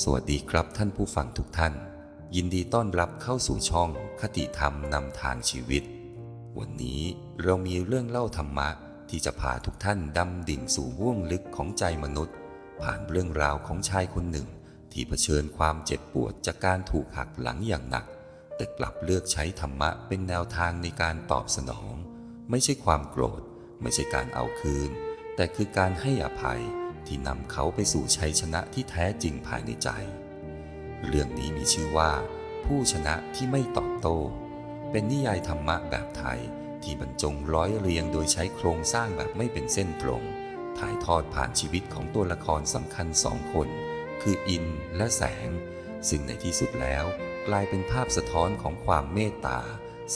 สวัสดีครับท่านผู้ฟังทุกท่าน ยินดีต้อนรับเข้าสู่ช่องคติธรรมนำทางชีวิต วันนี้เรามีเรื่องเล่าธรรมะที่จะพาทุกท่านดำดิ่งสู่ห้วงลึกของใจมนุษย์ ผ่านเรื่องราวของชายคนหนึ่ง ที่เผชิญความเจ็บปวดจากการถูกหักหลังอย่างหนัก แต่กลับเลือกใช้ธรรมะเป็นแนวทางในการตอบสนอง ไม่ใช่ความโกรธ ไม่ใช่การเอาคืน แต่คือการให้อภัย ที่นำเขาไปสู่ชัยชนะที่แท้จริงภายในใจ เรื่องนี้มีชื่อว่า ผู้ชนะที่ไม่ตอบโต้ เป็นนิยายธรรมะแบบไทยที่บรรจงร้อยเรียงโดยใช้โครงสร้างแบบไม่เป็นเส้นตรง ถ่ายทอดผ่านชีวิตของตัวละครสำคัญสองคน คืออินและแสง ซึ่งในที่สุดแล้วกลายเป็นภาพสะท้อนของความเมตตา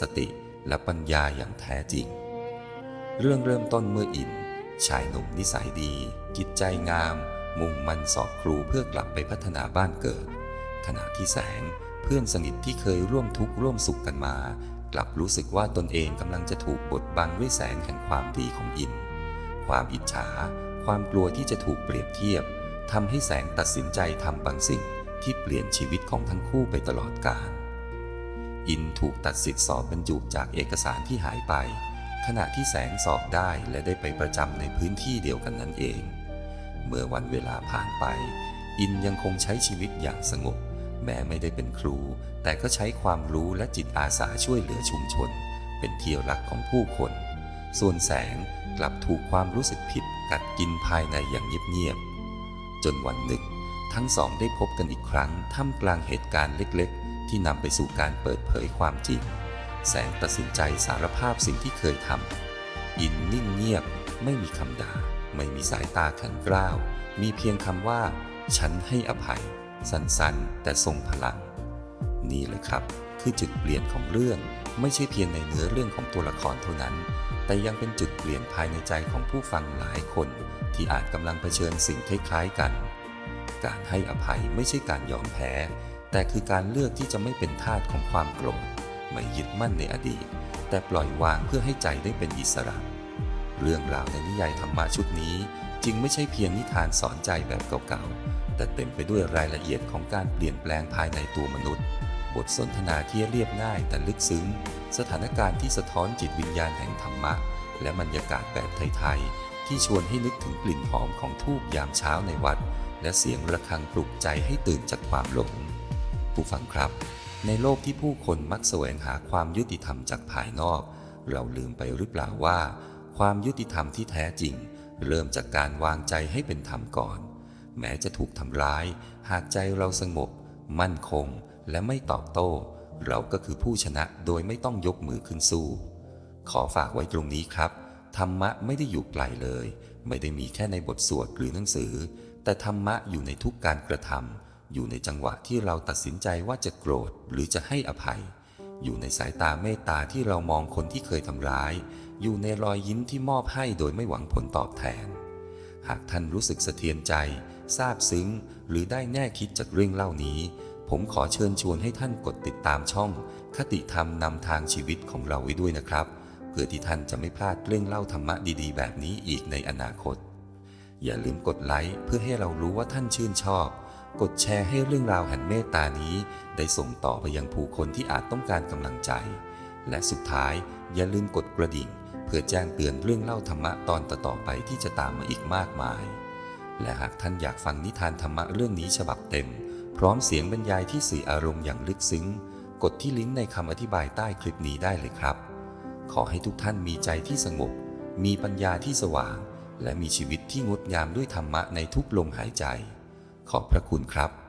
สติและปัญญาอย่างแท้จริง เรื่องเริ่มต้นเมื่ออิน ชายหนุ่มนิสัยดี จิตใจงาม มุ่งมั่นสอบครูเพื่อกลับไปพัฒนาบ้านเกิด ขณะที่แสงเพื่อนสนิทที่เคยร่วมทุกข์ร่วมสุขกันมา กลับรู้สึกว่าตนเองกำลังจะถูกบดบังด้วยแสงแห่งความดีของอิน ความอิจฉา ความกลัวที่จะถูกเปรียบเทียบทำให้แสงตัดสินใจทำบางสิ่งที่เปลี่ยนชีวิตของทั้งคู่ไปตลอดกาลอินถูกตัดสิทธิ์สอบบรรจุจากเอกสารที่หายไป ขณะที่แสงสอบได้และได้ไปประจำในพื้นที่เดียวกันนั่นเอง เมื่อวันเวลาผ่านไป อินยังคงใช้ชีวิตอย่างสงบ แม้ไม่ได้เป็นครู แต่ก็ใช้ความรู้และจิตอาสาช่วยเหลือชุมชน เป็นที่รักของผู้คน ส่วนแสงกลับถูกความรู้สึกผิดกัดกินภายในอย่างเงียบๆจนวันหนึ่ง ทั้งสองได้พบกันอีกครั้งท่ามกลางเหตุการณ์เล็กๆ ที่นำไปสู่การเปิดเผยความจริง แสงตัดสินใจสารภาพสิ่งที่เคยทำอินนิ่งเงียบ ไม่มีคำด่า ไม่มีสายตาแข็งกร้าว มีเพียงคำว่า ฉันให้อภัย สั้นๆ แต่ทรงพลัง นี่เลยครับ คือจุดเปลี่ยนของเรื่อง ไม่ใช่เพียงในเนื้อเรื่องของตัวละครเท่านั้น แต่ยังเป็นจุดเปลี่ยนภายในใจของผู้ฟังหลายคน ที่อาจกำลังเผชิญสิ่งคล้ายๆกัน การให้อภัยไม่ใช่การยอมแพ้ แต่คือการเลือกที่จะไม่เป็นทาสของความโกรธ ไม่ยึดมั่นในอดีต แต่ปล่อยวางเพื่อให้ใจได้เป็นอิสระ เรื่องราวในนิยายธรรมะชุดนี้ จึงไม่ใช่เพียงนิทานสอนใจแบบเก่าๆ แต่เต็มไปด้วยรายละเอียดของการเปลี่ยนแปลงภายในตัวมนุษย์ บทสนทนาที่เรียบง่ายแต่ลึกซึ้ง สถานการณ์ที่สะท้อนจิตวิญญาณแห่งธรรมะ และบรรยากาศแบบไทยๆ ที่ชวนให้นึกถึงกลิ่นหอมของทูบยามเช้าในวัด และเสียงระฆังปลุกใจให้ตื่นจากความหลงผู้ฟังครับ ในโลกที่ผู้คนมักแสวงหาความยุติธรรมจากภายนอก เราลืมไปหรือเปล่าว่า ความยุติธรรมที่แท้จริง เริ่มจากการวางใจให้เป็นธรรมก่อน แม้จะถูกทำร้าย หากใจเราสงบ มั่นคงและไม่ตอบโต้ เราก็คือผู้ชนะโดยไม่ต้องยกมือขึ้นสู้ ขอฝากไว้ตรงนี้ครับ ธรรมะไม่ได้อยู่ไกลเลย ไม่ได้มีแค่ในบทสวดหรือหนังสือ แต่ธรรมะอยู่ในทุกการกระทำ อยู่ในจังหวะที่เราตัดสินใจว่าจะโกรธหรือจะให้อภัย อยู่ในสายตาเมตตาที่เรามองคนที่เคยทำร้าย อยู่ในรอยยิ้มที่มอบให้โดยไม่หวังผลตอบแทน หากท่านรู้สึกสะเทือนใจซาบซึ้ง หรือได้แง่คิดจากเรื่องเล่านี้ ผมขอเชิญชวนให้ท่านกดติดตามช่อง คติธรรมนำทางชีวิตของเราไว้ด้วยนะครับ เพื่อที่ท่านจะไม่พลาดเรื่องเล่าธรรมะดีๆ แบบนี้อีกในอนาคต อย่าลืมกดไลค์เพื่อให้เรารู้ว่าท่านชื่นชอบ กดแชร์ให้เรื่องราวแห่งเมตตานี้ ได้ส่งต่อไปยังผู้คนที่อาจต้องการกำลังใจ และสุดท้ายอย่าลืมกดกระดิ่ง เพื่อแจ้งเตือนเรื่องเล่าธรรมะตอนต่อๆไปที่จะตามมาอีกมากมาย และหากท่านอยากฟังนิทานธรรมะเรื่องนี้ฉบับเต็ม พร้อมเสียงบรรยายที่สื่ออารมณ์อย่างลึกซึ้ง กดที่ลิงก์ในคำอธิบายใต้คลิปนี้ได้เลยครับ ขอให้ทุกท่านมีใจที่สงบ มีปัญญาที่สว่าง และมีชีวิตที่งดงามด้วยธรรมะในทุกลมหายใจ ขอบพระคุณครับ